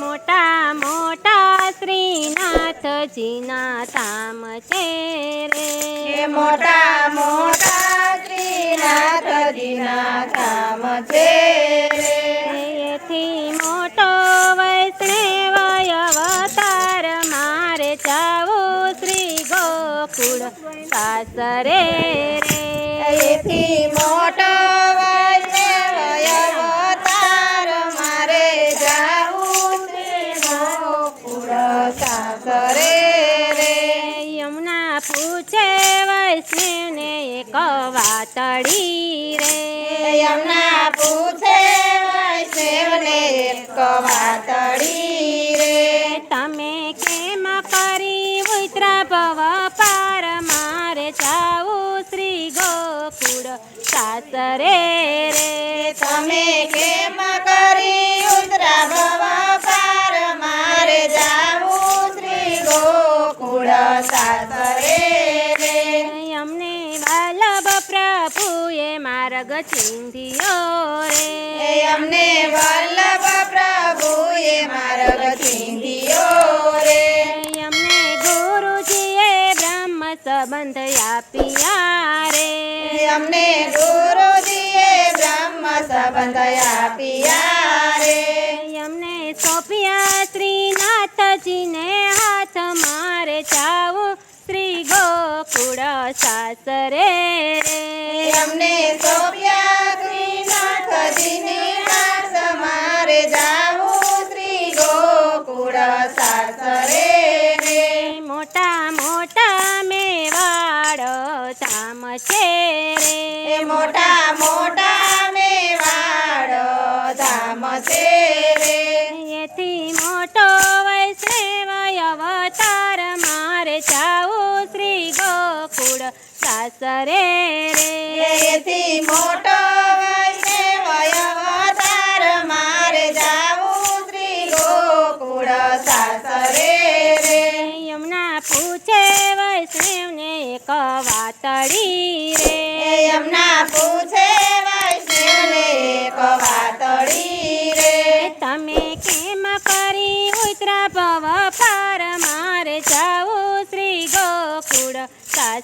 મોટા મોટા શ્રીનાથજીના છે રે. મોટા મોટા શ્રીનાથજીના ધામ છે. એથી મોટો વૈષ્ણવ અવતાર મારે જાવું શ્રી ગોકુળ સાસરે રે. વાતડી રે. તમે કેમ કરી ઉતરા ભવ પાર મારે જાવું શ્રી ગોકુળ સાસરે રે. તમે કેમ કરી ઉતરા ભવા પાર મારે જાવું શ્રી ગોકુળ સાસરે રે. અમને વલ્લભ પ્રભુએ માર્ગ ચિંધ્યો રે. અમને વલ્લભ સંબંધ આપ્યા રે અમને ગુરુજીએ બ્રહ્મ સંબંધ આપ્યા રે અમને સોંપ્યા શ્રીનાથજીને હાથ મારે જાવું શ્રી ગોકુળ સાસરે રે અમને સોપ્યા છે રે મોટા મોટા મેવાડ ધામ છે રે. એથી મોટો વૈષ્ણવ અવતાર મારે જાવું શ્રી ગોકુળ સાસરે રે. એથી મોટો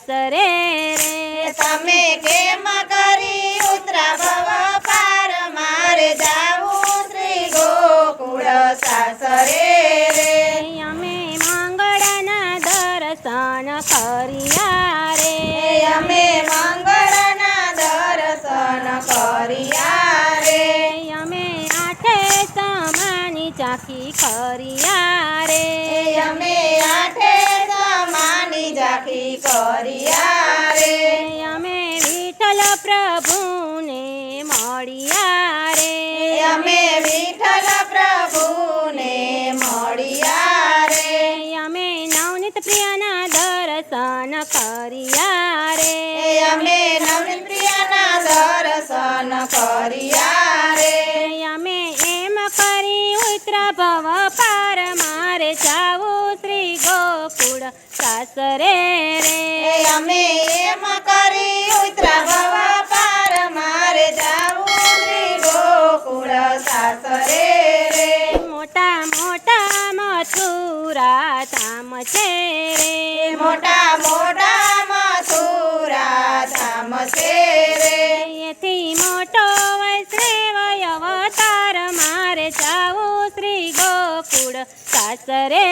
સાસરે રે. તમે કેમ કરી ઉતરા ભવ પાર મારે જાવું શ્રી ગોકુળ સાસરે રે? અમે મંગળના દર્શન કર્યા રે. અમે મંગળના દર્શન કર્યા રે. અમે આઠે સમાની ચાખી કર્યા રે. અમે આઠે ઝાંખી કર્યા રે. અમે વિઠ્ઠલ પ્રભુને મળ્યા રે. અમે વિઠ્ઠલ પ્રભુને મળ્યા રે. અમે નવનીત પ્રિયાના દર્શન કર્યા રે. અમે નવનીત પ્રિયાના દર્શન કર્યા ગોકુળ સાસરે રે. અમે એમ કરી ઉતરા બાવા પાર મારે જાવું શ્રી ગોકુળ સાસરે રે. મોટા મોટા મથુરા ધામ છે રે. મોટા મોટા સાસરે રે.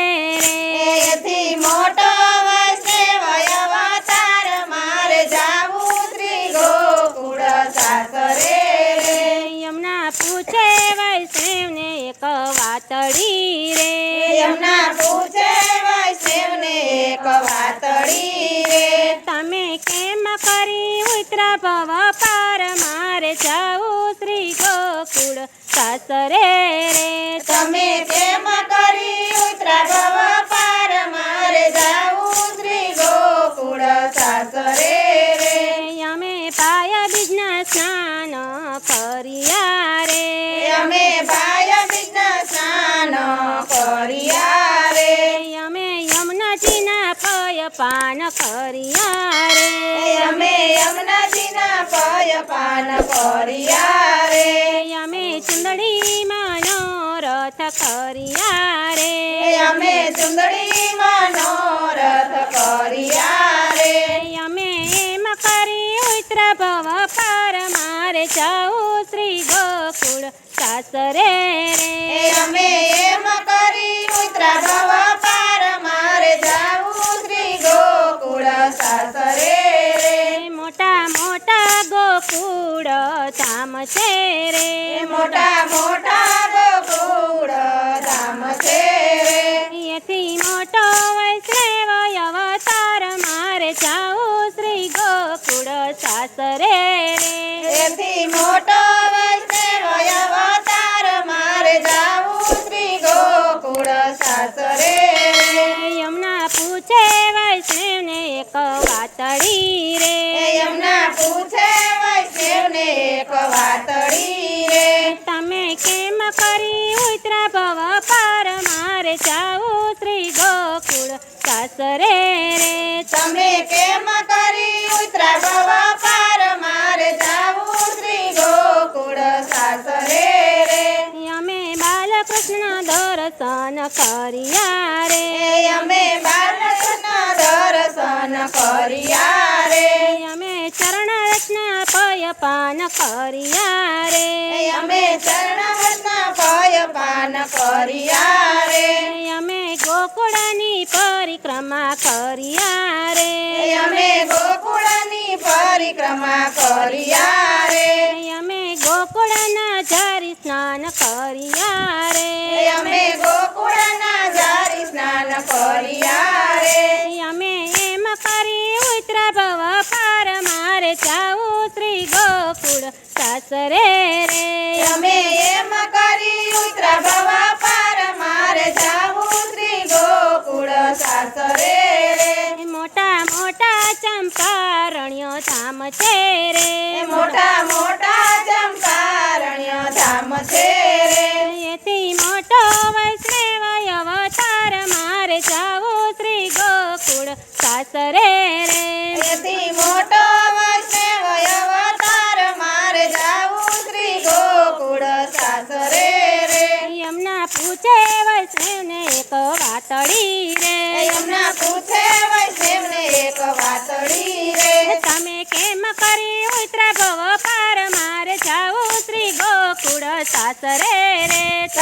એથી મોટો વૈષ્ણવ અવતાર મારે જાવું શ્રી ગોકુળ સાસરે રે. યમના પૂછે વૈષ્ણવને એક વાતડી રે. યમના પૂછે વૈષ્ણવને એક વાતડી રે. તમે કેમ કરી ઉતરા ભવ પાર મારે જાવું શ્રી ગોકુળ સાસરે રે. તમે કેમ પાન ફરિયા રે. અમે યમુનાજીના પય પાન ફરિયા રે. અમે ચુંદડી માનો રથ ફરિયા રે. અમે ચુંદડી માનો રથ ફરિયા રે. અમે એમ કરી ઉત્ર ભવ પર મારે જાઉં શ્રી ગોકુળ સાસરે રે. અમે છે રે. મોટા મોટા ગોકુળ ધામ છે રે. એથી મોટો વૈષ્ણવ અવતાર મારે જાવું શ્રી ગોકુળ સાસરે રે. એથી મોટો વૈષ્ણવ અવતાર મારે જાવું શ્રી ગોકુળ સાસરે રે. યમુના પૂછે વૈષ્ણવને એક વાતડી રે. કરી ઉતરા ભવ પાર મારે જાવું શ્રી ગોકુળ સાસરે રે. તમે કેમ કરી ઉતરા ભવ પાર મારે જાવું શ્રી ગોકુળ સાસરે રે? અમે બાલકૃષ્ણ દર્શન કર્યા રે. અમે બાલકૃષ્ણ દર્શન કર્યા રે. અમે ચરણ રચના પય પાન કર્યા રે. અમે પય પાન કર્યા રે. અમે ગોકુળાની પરિક્રમા કર્યા રે. અમે ગોકુળાની પરિક્રમા કર્યા રે. અમે ગોકુળાના જારી સ્નાન કર્યા રે. અમે ગોકુળાના જારી સ્નાન કર્યા રે. અમે એમ કરી ઉતરા ભવ પાર મારે જાઉં શ્રી ગોકુળ સાસરે રે. ધામ છે રે મોટા મોટા ચંપારણ્ય ધામ છે રે એથી મોટો વૈષ્ણવ અવતાર મારે જાવું શ્રી ગોકુળ સાસરે રે. એથી મોટો વૈષ્ણવ અવતાર મારે જાવું શ્રી ગોકુળ સાસરે રે. યમુના પૂછે વૈષ્ણવને એક વાતડી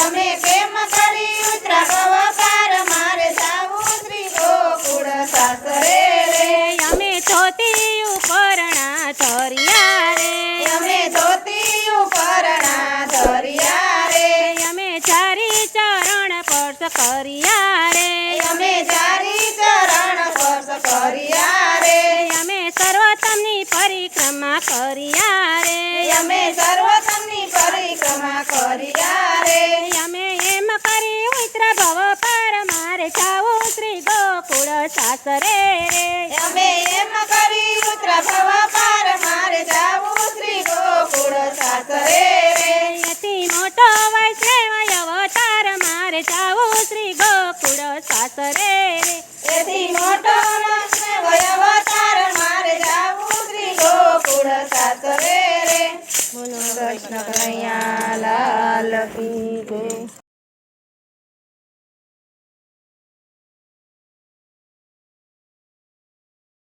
તમે કેમ કરી ઉતરા ભવ પાર મારે જાવું શ્રી ગોકુળ સાસરે રે. અમે ધોતી ઉપરણા ધરિયા રે. અમે ધોતી ઉપરણા ધરિયા રે. અમે ચારી ચરણ સ્પર્શ કર્યા રે. અમે જારી ચરણ સ્પર્શ કર્યા રે. અમે સર્વતમની પરિક્રમા કરિયા રે. અમે સર્વતમની પરિક્રમા કર્યા રે. અમે એમ ઉતરા ભવ પર મારે જાવું શ્રી ગોકુળ સાસરે રે. અમે એમ કરી ઉતરા ભવ પર મારે જાવું શ્રી ગોકુળ સાસરે રે. અતિ મોટો વૈષ્ણવ અવતાર મારે જાવું શ્રી ગોકુળ સાસરે રે. અતિ મોટો વૈષ્ણવ અવતાર મારે જાવું શ્રી ગોકુળ સાસરે રે. બોલો કૃષ્ણ કૈયા લાલ કી